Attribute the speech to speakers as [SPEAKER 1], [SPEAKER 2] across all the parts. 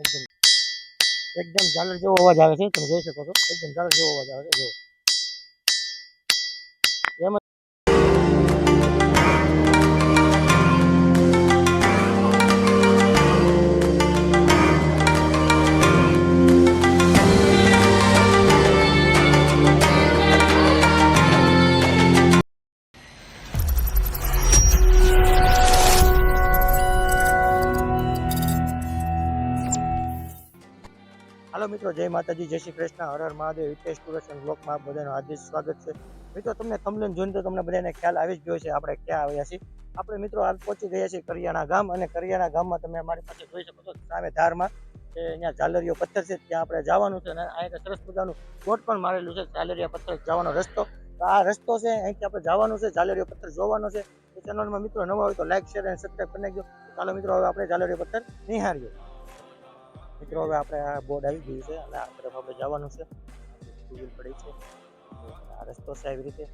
[SPEAKER 1] એકદમ. એકદમ ઝાલર જેવો અવાજ આવે છે. તમે જોઈ શકો છો. એકદમ ઝાલર જેવો અવાજ આવે છે. જો હાલો મિત્રો, જય માતાજી, જય શ્રી કૃષ્ણ, હર હર મહાદેવ, હિતેશ ટુરસ એન્ડ બ્લોકમાં આપ બધાનું હાર્દિક સ્વાગત છે. મિત્રો, તમને થંબલેન જોઈને તો તમને બધાને ખ્યાલ આવી જ ગયો છે આપણે ક્યાં આવ્યા છીએ. આપણે મિત્રો હાલ પહોંચી ગયા છીએ કરિયાણા ગામ અને કરિયાણા ગામમાં તમે અમારી પાસે જોઈ શકો છો, સામે ધારમાં કે અહીંયા ઝાલરીયો પથ્થર છે, ત્યાં આપણે જવાનું છે અને આ એક સરસ મજાનું બોટ પણ મારેલું છે, ઝાલરિયા પથ્થર જવાનો રસ્તો. તો આ રસ્તો છે, અહીંથી આપણે જવાનું છે, ઝાલરિયો પથ્થર જોવાનો છે. ચેનલમાં મિત્રો નવા હોય તો લાઈક શેર અને સબસ્ક્રાઈબ કરી નાખજો. ચાલો મિત્રો, હવે આપણે ઝાલરિયો પથ્થર નિહાળીએ. મિત્રો, હવે આપણે આ બોર્ડ આવી ગયું છે અને આ તરફ આપણે જવાનું છે. ટુ વ્હીલ પડી છે. આ રસ્તો છે આવી રીતે.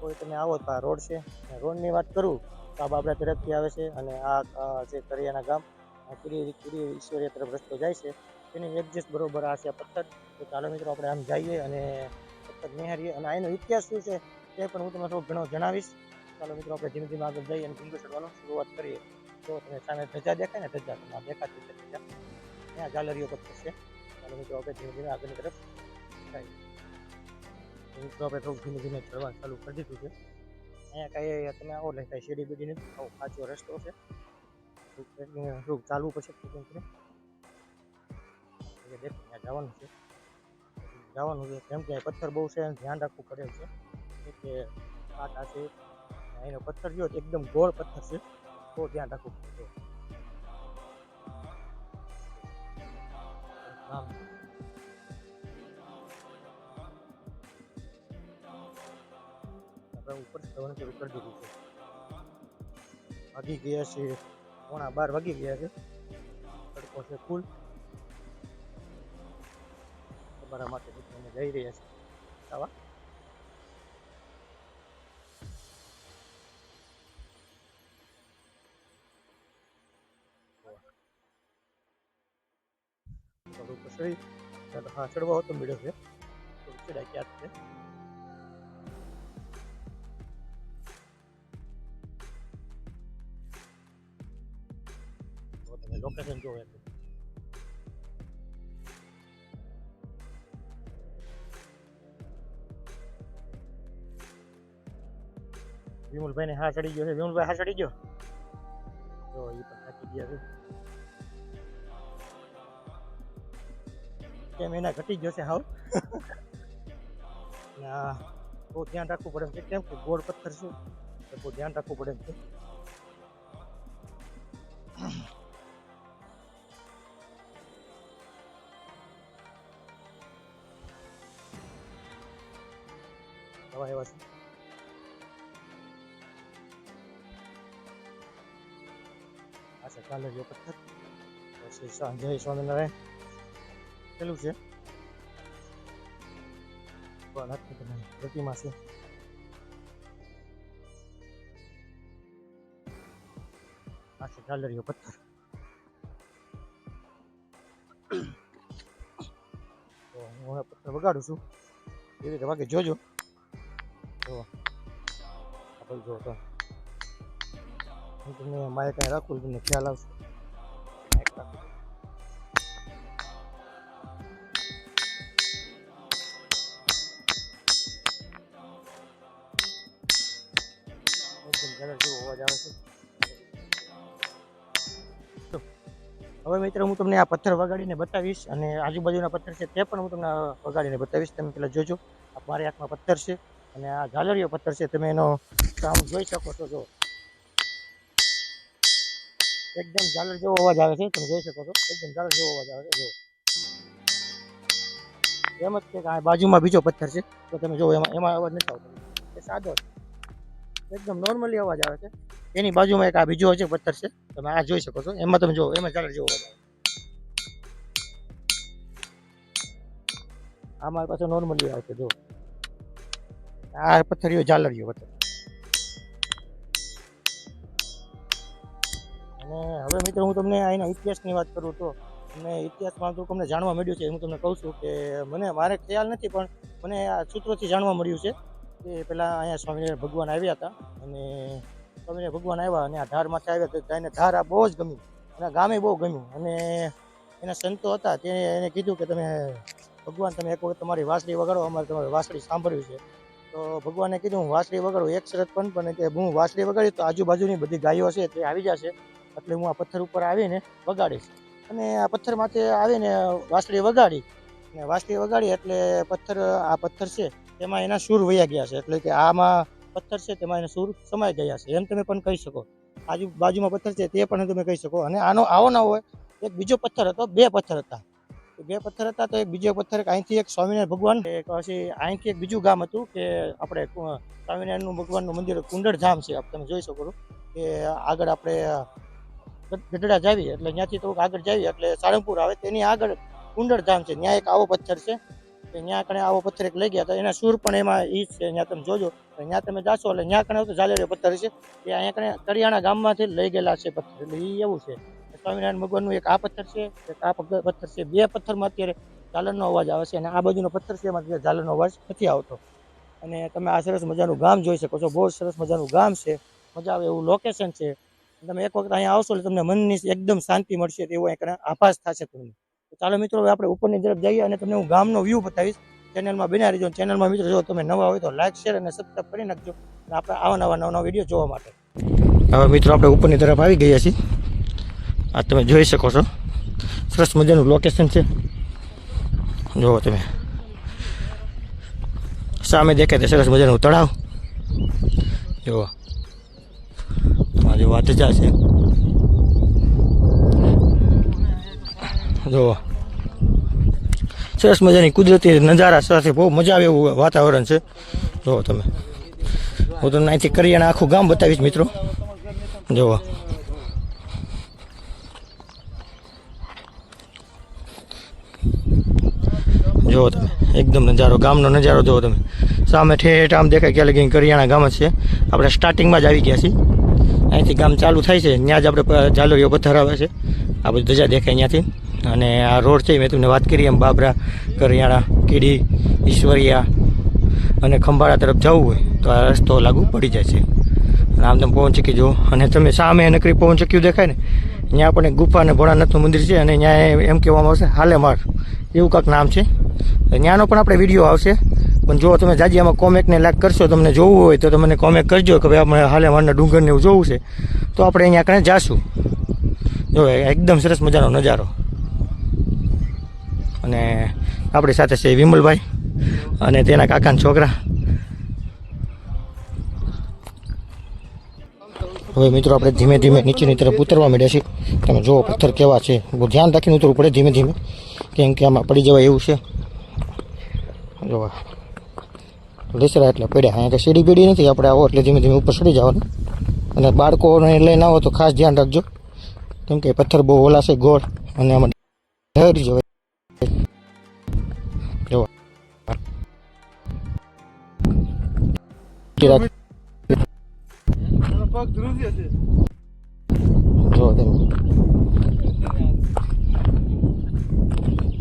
[SPEAKER 1] કોઈ તમે આવો તો આ રોડ છે. રોડની વાત કરું તો આ બાબરા તરફથી આવે છે અને આ જે કરિયાના ગામ કુરી કુડી ઈશ્વરીય તરફ રસ્તો જાય છે. તેની એડજસ્ટ બરોબર આ છે પથ્થર. તો ચાલો મિત્રો, આપણે આમ જઈએ અને પથ્થર નિહારીએ અને આનો ઇતિહાસ શું છે તે પણ હું તમને થોડું ઘણો જણાવીશ. ચાલો મિત્રો, આપણે ધીમે ધીમે આગળ જઈએ અને ડુંગર ચડવાનું શરૂઆત કરીએ. તો તમે સામે ધજા દેખાય ને ધજા તમે દેખાતી છે ધજા. ત્યાં ઝાલરીઓ પથ્થર છે ચાલો મિત્રો, આપણે ધીમે ધીમે આગળની તરફ થાય મિત્રો, આપણે થોડુંક ધીમે ધીમે ચડવા ચાલુ કરી દીધું છે. અહીંયા કાંઈ તમે આવો એટલે કાંઈ શેરી બેડી નથી આવો કાચો રસ્તો છે. થોડુંક ચાલવું પછી ટ્રેકિંગ કરીને એટલે ત્યાં જવાનું છે. જવાનું છે, કેમ કે પથ્થર બહુ છે અને ધ્યાન રાખવું પડે છે. કે કાંટા છે એનો પથ્થર જો એકદમ ગોળ પથ્થર છે. તો ધ્યાન રાખવું પડે. છે આમ આપણે ઉપર ચડવાનું શરૂ કરી દીધું છે? વાગી ગયા છે. પોણા બાર વાગી ગયા છે. તડકો છે ફૂલ તમારા માટે મિત્રો અમે જઈ રહ્યા છીએ. ખાવા? મળ્યો છે. થોડું ચડાઈ ક્યાં છે. તો તમે લોકેશન જોવે વિમુલભાઈ ને હા ચડી ગયો છે. વિમુલભાઈ હા ચડી ગયો? તો એ પણ થાકી ગયા છે. કેમ એના ઘટી છે હાવ બહુ ધ્યાન રાખવું પડે એમ છે. કેમ કે ગોળ પથ્થર છે તો બહુ ધ્યાન રાખવું પડે એમ છે. હવા એવા છે. આ છે પથ્થર. પછી સ્વા- જય સ્વામિનારાયણ. પેલું છે? પ્રતિમા છે. આ છે ગાલરીયો પથ્થર. હું પથ્થર વગાડું છું. એવી રીતે વાગે, જોજો. જો. આ બધું જો તો. હું તમને મારે કાંઈ રાખું તમને ખ્યાલ આવશે. હવે મિત્રો હું તમને આ પથ્થર વગાડીને બતાવીશ અને આજુબાજુના પથ્થર છે તે પણ હું તમને વગાડીને બતાવીશ. તમે પેલા જોજો. આ મારી હાથમાં પથ્થર છે અને આ ઝાલરીઓ પથ્થર છે. તમે એનો કામ જોઈ શકો છો જો. એકદમ ઝાલર જેવો અવાજ આવે છે. તમે જોઈ શકો છો. એકદમ ઝાલર જેવો અવાજ આવે છે. જો. એમ જ કે આ બાજુમાં બીજો પથ્થર છે. તો તમે જો એમાં એમાં અવાજ નથી આવતો. એ સાદો એકદમ નોર્મલી અવાજ આવે છે. એની બાજુમાં એક આ બીજો છે પથ્થર છે, તમે આ જોઈ શકો છો. એમાં તમે જુઓ, એમાં ઝાલર જુઓ. આ મારી પાસે નોર્મલી આવે છે જો આ પથ્થરિયો ઝાલરિયો પથ્થર. અને હવે મિત્રો હું તમને આ એના ઇતિહાસની વાત કરું તો, અને ઇતિહાસમાં તો તમને જાણવા મળ્યું છે, હું તમને કહું છું કે મને, મારે ખ્યાલ નથી, પણ મને આ સૂત્રોથી જાણવા મળ્યું છે કે પહેલાં અહીંયા સ્વામિનારાયણ ભગવાન આવ્યા હતા, અને સ્વામિનારાયણ ભગવાન આવ્યા અને આ ધારમાંથી આવ્યા તો એને ધાર આ બહુ જ ગમ્યું. અને ગામે બહુ ગમ્યું. અને એના સંતો હતા તે એને કીધું કે તમે ભગવાન તમે એક વખત તમારી વાંસળી વગાડો, અમારે તમારી વાંસળી સાંભળવી છે. તો ભગવાને કીધું, હું વાસળી વગાડું, એક શરત પણ પણ કે હું વાંસળી વગાડી તો આજુબાજુની બધી ગાયો છે તે આવી જશે. એટલે હું આ પથ્થર ઉપર આવીને વગાડીશ. અને આ પથ્થરમાંથી આવીને વાંસળી વગાડી. અને વાસળી વગાડી એટલે પથ્થર, આ પથ્થર છે, તેમાં એના સૂર વયા ગયા છે. એટલે કે આમાં પથ્થર છે તેમાં એને સૂર સમાઈ ગયા છે. એમ તમે પણ કહી શકો. આજુ બાજુમાં પથ્થર છે તે પણ તમે કહી શકો. અને આનો આવો ના હોય, એક બીજો પથ્થર હતો, બે પથ્થર હતા. બે પથ્થર હતા તો એક બીજો પથ્થર અહીંથી એક સ્વામિનારાયણ ભગવાન પછી અહીંથી એક બીજું ગામ હતું કે આપણે સ્વામિનારાયણનું ભગવાનનું મંદિર કુંડળ ધામ છે તમે જોઈ શકો છો. કે આગળ આપણે ગઢડા જાવી, એટલે ત્યાંથી થોડુંક આગળ જાવી, એટલે સાળંગપુર આવે, તેની આગળ કુંડળ ધામ છે. ત્યાં એક આવો પથ્થર છે. ત્યાં કણે આવો પથ્થર એક લઈ ગયા તો એના સૂર પણ એમાં ઈ છે ત્યાં તમે જોજો. ત્યાં તમે જાશો એટલે ત્યાં કણે તો ઝાલેરીયો પથ્થર છે એ અહીંયા કણે કરિયાણા ગામમાંથી લઈ ગયેલા છે પથ્થર. એટલે એ એવું છે. સ્વામિનારાયણ ભગવાનનું એક આ પથ્થર છે, એક આ પથ્થર છે. બે પથ્થરમાં અત્યારે ઝાલરનો અવાજ આવે છે અને આ બાજુનો પથ્થર છે, એમાં ઝાલરનો અવાજ નથી આવતો. અને તમે આ સરસ મજાનું ગામ જોઈ શકો છો. બહુ સરસ મજાનું ગામ છે. મજા આવે એવું લોકેશન છે. તમે એક વખત અહીંયા આવશો એટલે તમને મનની એકદમ શાંતિ મળશે તેવો એક આભાસ થશે તમને. ચાલો મિત્રો આપણે ઉપરની તરફ જઈએ અને તમને હું ગામનો વ્યૂ બતાવીશ. ચેનલમાં બિના રહીજો ચેનલમાં મિત્રો, જો તમે નવા હોય તો લાઈક શેર અને સબસ્ક્રાઈબ કરી નાખજો. આપણે આવા નવા નવા વીડિયો જોવા માટે. હવે મિત્રો, આપણે ઉપરની તરફ આવી ગયા છીએ. આ તમે જોઈ શકો છો. સરસ મજાનું લોકેશન છે. જુઓ તમે. સામે દેખાય તે સરસ મજાનું તળાવ. જુઓ. આ જો વાત છે. જુઓ. સરસ મજાની કુદરતી નજારા સાથે બહુ મજા આવે એવું વાતાવરણ છે. જુઓ તમે. હું તમને અહીંથી કરિયાણા આખું ગામ બતાવીશ મિત્રો. જુઓ. જુઓ તમે. એકદમ નજારો, ગામનો નજારો જુઓ તમે. સામે ઠેઠ આમ દેખાય ક્યાં લગી કરિયાણા ગામ જ છે. આપણે સ્ટાર્ટિંગમાં જ આવી ગયા છીએ. અહીંથી ગામ ચાલુ થાય છે. ત્યાં જ આપણે પ- પથ્થર આવે છે. આ બધી ધજા દેખાય ત્યાંથી. અને આ રોડ છે, મેં તમને વાત કરી એમ, બાબરા, કરિયાણા, કીડી, ઈશ્વરિયા અને ખંભાળા તરફ જવું હોય, તો આ રસ્તો લાગુ પડી જાય છે. અને આમ તમે પહોંચી ચક્કી જુઓ. અને તમે સામે નકરી પહોંચી ચક્કીયું દેખાય ને, અહીંયા આપણે ગુફા અને ભોળાનાથનું મંદિર છે, અને ત્યાં એમ કહેવામાં આવશે હાલેમાર એવું કાંક નામ છે. ત્યાંનો પણ આપણે વીડિયો આવશે. પણ જો તમે જાજીયામાં કોમેકને લાઈક કરશો, તમને જોવું હોય, તો તમને કોમેક કરજો કે ભાઈ આપણે હાલેમારના ડુંગરને એવું જોવું છે. તો આપણે અહીંયા કણે જાશું. જો, એકદમ સરસ મજાનો નજારો. અને આપણી સાથે છે વિમલભાઈ અને તેના કાકાના છોકરા. હવે મિત્રો, આપણે ધીમે ધીમે નીચેની તરફ ઉતરવા માંડ્યા છીએ. તમે જુઓ, પથ્થર કેવા છે. બહુ ધ્યાન રાખીને ઉતરવું પડે ધીમે ધીમે. કેમ કે આમાં પડી જવાય એવું છે. જોવા લેસરા એટલે પડ્યા. અહીંયા કે સીડી પીડી નથી. આપણે આવો એટલે ધીમે ધીમે ઉપર ચડી જવાનું. અને બાળકોને લઈને આવો તો ખાસ ધ્યાન રાખજો. કેમ કે પથ્થર બહુ ઓલા છે, ગોળ. અને આમાં જવાય.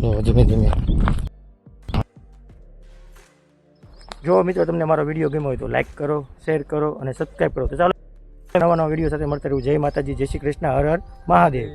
[SPEAKER 1] જો ધીમે ધીમે જો મિત્રો તમને મારો વીડિયો ગમ્યો હોય તો લાઈક કરો શેર કરો અને સબસ્ક્રાઈબ કરો. તો ચાલો નવા નવા વીડિયો સાથે મળતા રહ્યું જય માતાજી, જય શ્રી કૃષ્ણ, હર હર મહાદેવ.